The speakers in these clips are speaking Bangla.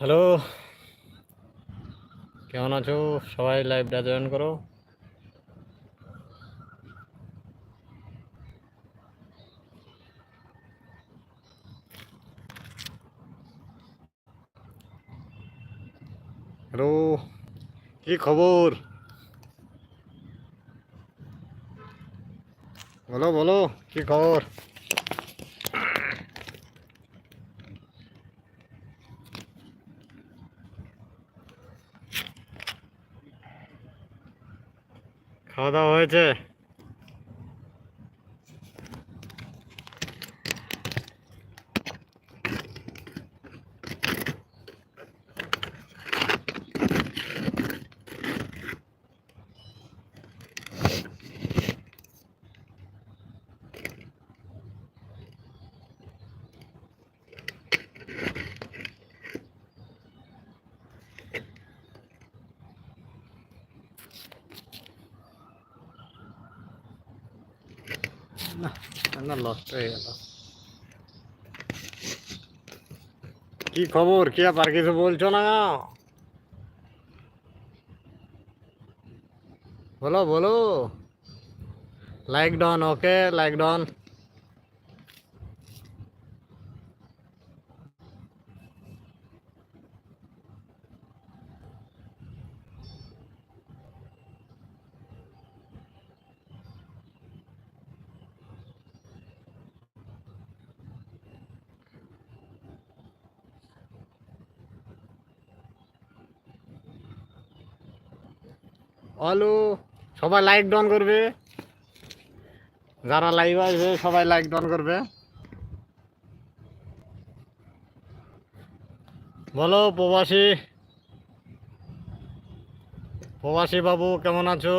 হ্যালো। কেমন আছো? সবাই লাইভটা জয়েন করো। হ্যালো কি খবর? বলো বলো কি খবর? খাওয়া দাওয়া হয়েছে না না লস্ট হয়ে গেল কি খবর কি আবার কিছু বলছো না? বলো বলো। Like done okay like done hello, সবাই লাইক ডন করবে। যারা লাইভ আসবে, সবাই লাইক ডন করবে। বলো, প্রবাসী। প্রবাসী বাবু, কেমন আছো?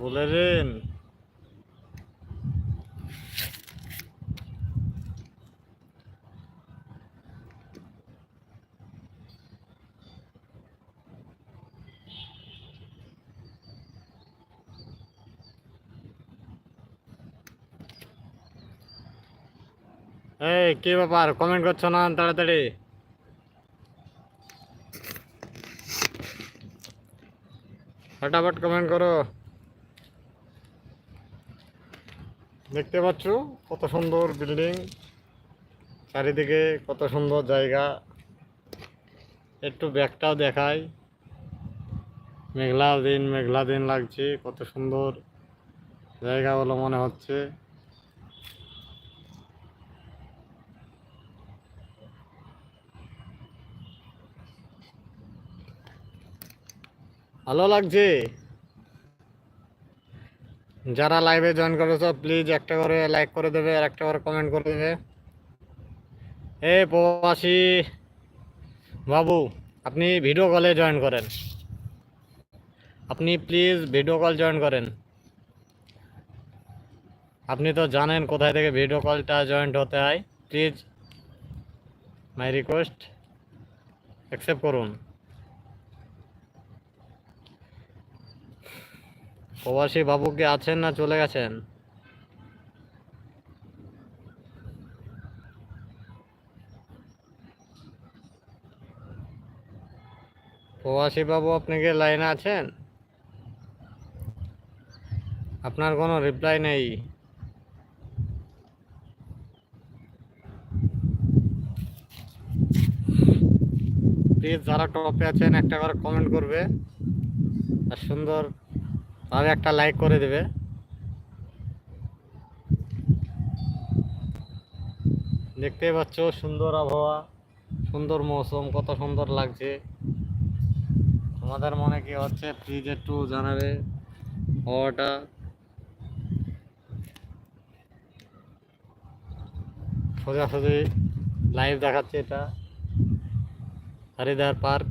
বলেন এই, কি ব্যাপার? কমেন্ট করছ না তাড়াতাড়ি? ফটাফট কমেন্ট করো। দেখতে পাচ্ছ কত সুন্দর বিল্ডিং চারিদিকে কত সুন্দর জায়গা। একটু ব্যাগটাও দেখাই। মেঘলা দিন মেঘলা দিন লাগছে। কত সুন্দর জায়গা বলে মনে হচ্ছে। ভালো লাগছে? যারা লাইভে জয়েন করেছ প্লিজ একটা করে লাইক করে দেবে আর একটা করে কমেন্ট করে দেবে। এ প্রবাসী বাবু, আপনি ভিডিও কলে জয়েন করেন। আপনি প্লিজ ভিডিও কল জয়েন করেন। আপনি তো জানেন কোথায় থেকে ভিডিও কলটা জয়েন্ট হতে হয়। প্লিজ মাই রিকোয়েস্ট অ্যাকসেপ্ট করুন। প্রবাসী বাবু কি আছেন না চলে গেছেন? প্রবাসী বাবু, আপনি কি লাইনে আছেন? আপনার কোনো রিপ্লাই নেই। প্লিজ যারা টপে আছেন, একটা করে কমেন্ট করবে। আর সুন্দর ভাবে একটা লাইক করে দেবে। দেখতে পাচ্ছ, সুন্দর আবহাওয়া, সুন্দর মৌসুম, কত সুন্দর লাগছে। তোমাদের মনে কি হচ্ছে প্লিজ একটু জানাবে, হাওয়াটা। সোজাসুজি লাইভ দেখাচ্ছে এটা। হরিদার পার্ক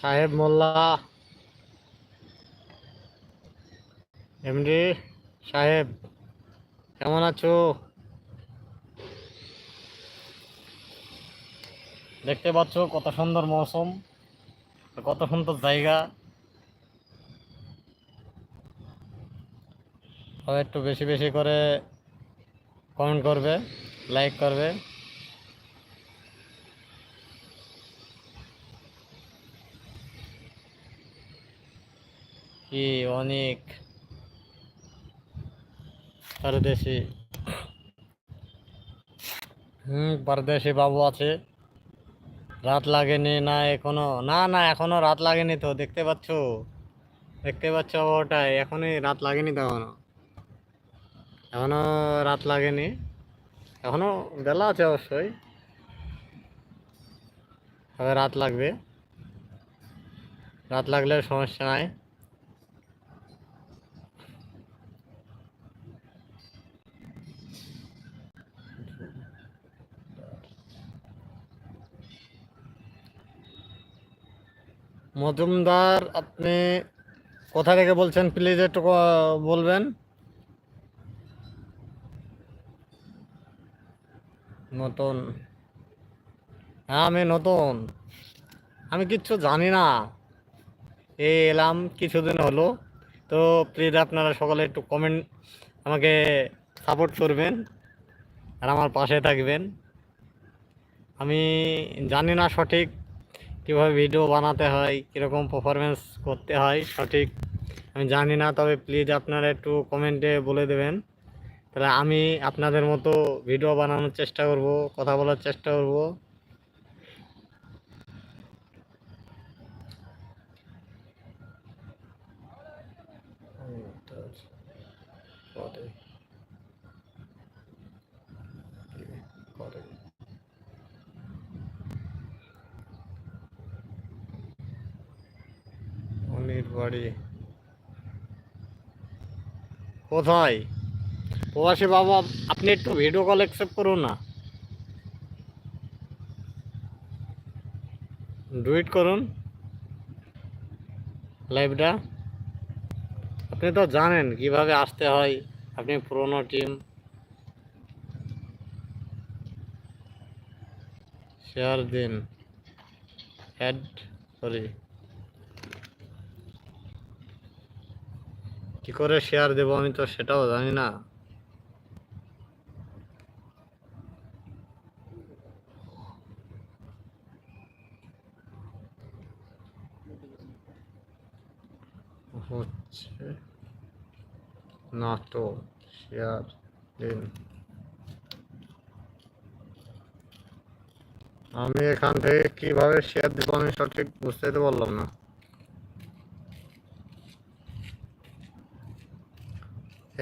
সাহেব মোল্লা। এমডি সাহেব, কেমন আছো? দেখতে পাচ্ছ কত সুন্দর মৌসুম, কত সুন্দর জায়গা। একটু বেশি বেশি করে কমেন্ট করবে লাইক করবে। কি অনেক। পারদেশি। হুম, পারদেশি বাবু আছে। রাত লাগেনি, না এখনও। না না, এখনও রাত লাগেনি তো, দেখতে পাচ্ছ? দেখতে পাচ্ছ ওটাই এখনই রাত লাগেনি তো এখনও। এখনও রাত লাগেনি। এখনও বেলা আছে অবশ্যই। তবে রাত লাগবে। রাত লাগলে সমস্যা নাই। মজুমদার, আপনি কোথা থেকে বলছেন? প্লিজ একটু বলবেন। নতুন। হ্যাঁ আমি নতুন। আমি কিচ্ছু জানি না। এই এলাম, কিছুদিন হলো। তো প্লিজ আপনারা সকলে একটু কমেন্ট আমাকে সাপোর্ট করবেন আর আমার পাশে থাকবেন। আমি জানি না সঠিক কীভাবে ভিডিও বানাতে হয়, কীরকম পারফরমেন্স করতে হয়, সঠিক আমি জানি না, তবে প্লিজ আপনারা একটু কমেন্টে বলে দেবেন। তাহলে আমি আপনাদের মতো ভিডিও বানানোর চেষ্টা করব, কথা বলার চেষ্টা করব। বাড়ি। কোথায়? প্রবাসী বাবা, আপনি একটু ভিডিও কল অ্যাকসেপ্ট করুন না। ডুইট করুন। লাইভটা আপনি তো জানেন কীভাবে আসতে হয়, আপনি পুরনো টিম শেয়ার দিন। অ্যাড সরি কি করে শেয়ার দেবো আমি তো সেটাও জানি না। হচ্ছে না তো শেয়ার দিন আমি এখান থেকে কীভাবে শেয়ার দেবো আমি সঠিক বুঝতে তো পারলাম না।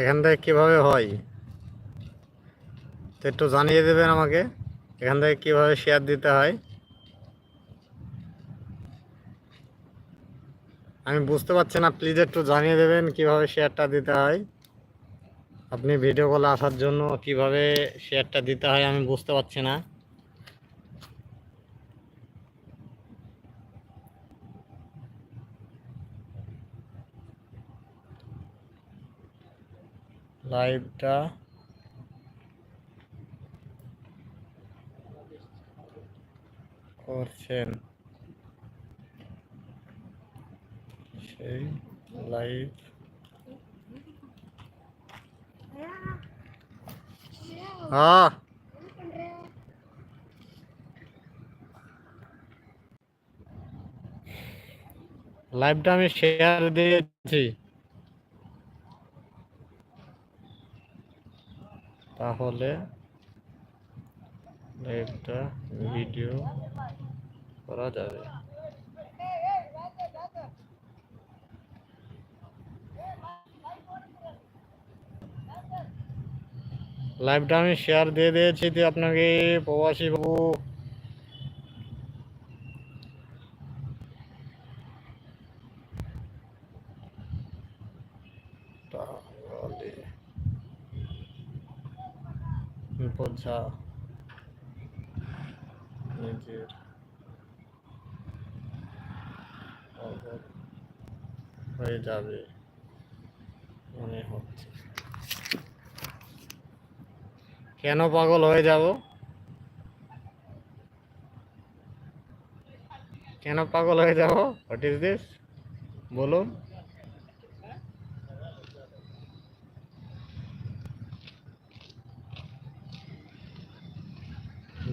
এখান থেকে কীভাবে হয়? তো একটু জানিয়ে দেবেন আমাকে, এখান থেকে কীভাবে শেয়ার দিতে হয়? আমি বুঝতে পারছি না প্লিজ একটু জানিয়ে দেবেন কীভাবে শেয়ারটা দিতে হয়? আপনি ভিডিও কলে আসার জন্য কীভাবে শেয়ারটা দিতে হয় আমি বুঝতে পারছি না। লাইভটা করছেন। সেই লাইভ হ্যাঁ। লাইভটা আমি শেয়ার দিয়েছি। তাহলে একটা ভিডিও করা যাবে। লাইভটা আমি শেয়ার দিয়ে দিয়েছি আপনাকে প্রবাসী বাবু তাহলে অবগত হয়ে যাবে। মনে হচ্ছে। কেন পাগল হয়ে যাব? কেন পাগল হয়ে যাব? হোয়াট ইজ দিস বলুন।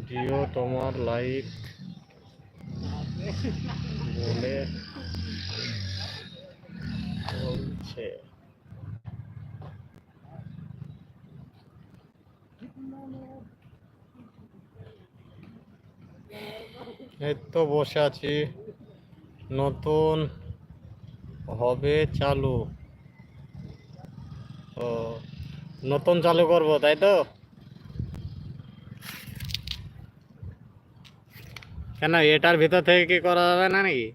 জিও তোমার লাইক বলে বলছে। এই তো বসে আছি। নতুন হবে চালু। ও, নতুন চালু করব, তাই তো? কেন এটার ভিতর থেকে কি করা যাবে না নাকি?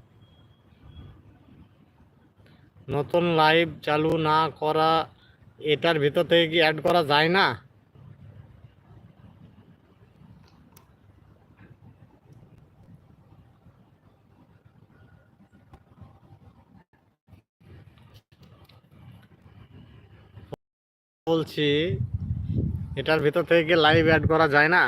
নতুন লাইভ চালু না করা, এটার ভিতর থেকে কি অ্যাড করা যায় না? বলছি, এটার ভিতর থেকে লাইভ অ্যাড করা যায় না?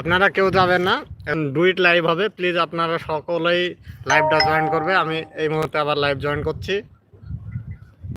আপনারা কেউ যাবেন না। ডুইট লাইভ হবে। প্লিজ আপনারা সকলেই লাইভটা জয়েন করবে। আমি এই মুহূর্তে আবার লাইভ জয়েন করছি।